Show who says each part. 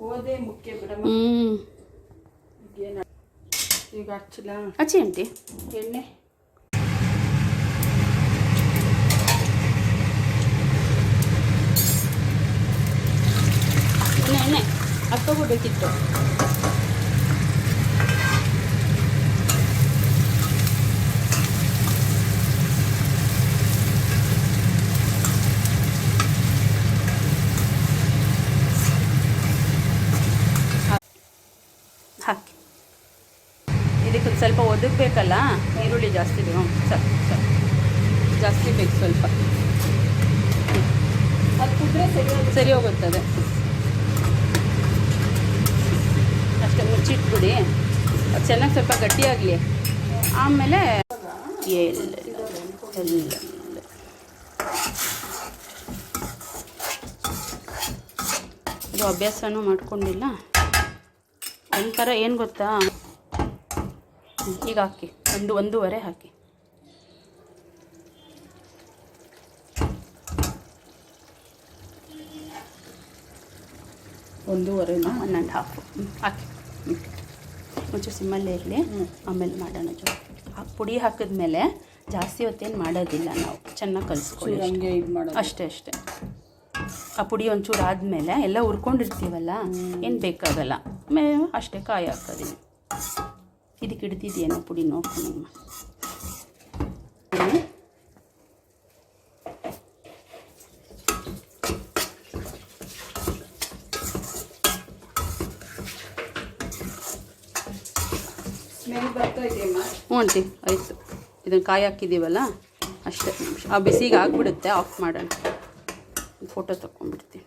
Speaker 1: ಓದೇ ಮುಖ್ಯ ಬಿಡಮ್ಮ
Speaker 2: ಹ್ಞೂ
Speaker 1: ಈಗ ಹಚ್ಚಲ.
Speaker 2: ಹಚ್ಚಿ ಆಂಟಿ.
Speaker 1: ಎಣ್ಣೆ.
Speaker 2: ಎಣ್ಣೆ ಎಣ್ಣೆ. ಹಾಕ್ಕೋಬಿಡ್ಬೇಕಿತ್ತು ಹಾಕಿ. ಇದಕ್ಕೆ ಒಂದು ಸ್ವಲ್ಪ ಒದಗಬೇಕಲ್ಲ? ಈರುಳ್ಳಿ ಜಾಸ್ತಿ ಬೇಕು ಸರ್ ಸಾಕು ಜಾಸ್ತಿ ಬೇಕು ಸ್ವಲ್ಪ.
Speaker 1: ಅದು ಕುದ್ರೆ ಸರಿ
Speaker 2: ಸರಿ ಹೋಗುತ್ತದೆ ಅಷ್ಟೇ ಮುಚ್ಚಿಟ್ಬಿಡಿ. ಅದು ಚೆನ್ನಾಗಿ ಸ್ವಲ್ಪ ಗಟ್ಟಿಯಾಗಲಿ. ಆಮೇಲೆ ಎಲ್ಲ ಎಲ್ಲ ಇದು ಅಭ್ಯಾಸನೂ ಮಾಡ್ಕೊಂಡಿಲ್ಲ. ಒಂಥರ ಏನು ಗೊತ್ತಾ? ಈಗ ಹಾಕಿ. ಒಂದು ಒಂದೂವರೆ ಹಾಕಿ.
Speaker 1: ಒಂದೂವರೆ
Speaker 2: ಒನ್ ಆ್ಯಂಡ್ ಹಾಫ್ ಹಾಕಿ. ಮುಂಚೆ ಒಂಚೂರು ಸಿಮ್ಮಲ್ಲೇ ಇರಲಿ. ಆಮೇಲೆ ಮಾಡೋಣ ಜೊ ಆ ಪುಡಿ ಹಾಕಿದ್ಮೇಲೆ ಜಾಸ್ತಿ ಹೊತ್ತೇನು ಮಾಡೋದಿಲ್ಲ ನಾವು. ಚೆನ್ನಾಗಿ ಕಲಿಸ್ಕೊಳ್ಳಿ
Speaker 1: ಹಂಗೆ ಇದು ಮಾಡೋದು.
Speaker 2: ಅಷ್ಟೇ ಅಷ್ಟೇ. ಆ ಪುಡಿ ಒಂಚೂರು ಆದಮೇಲೆ ಎಲ್ಲ ಹುರ್ಕೊಂಡಿರ್ತೀವಲ್ಲ ಏನು ಬೇಕಾಗಲ್ಲ ಆಮೇಲೆ ಅಷ್ಟೇ ಕಾಯಿ ಹಾಕೋದೀನಿ ಇದಕ್ಕೆ ಹಿಡ್ದಿದೆಯೇನೋ ಪುಡಿ ನೋಡ್ಕೊಂಡು
Speaker 1: ಸ್ಮೆಲ್ ಬರ್ತಾ ಇದೆಯಮ್ಮ
Speaker 2: ಹ್ಞೂ ಆಂಟಿ ಆಯಿತು ಇದನ್ನು ಕಾಯಿ ಹಾಕಿದ್ದೀವಲ್ಲ ಅಷ್ಟೇ ಆ ಬಿಸಿಗೆ ಆಗಿಬಿಡುತ್ತೆ ಆಫ್ ಮಾಡೋಣ ಫೋಟೋ ತಗೊಂಡ್ಬಿಡ್ತೀನಿ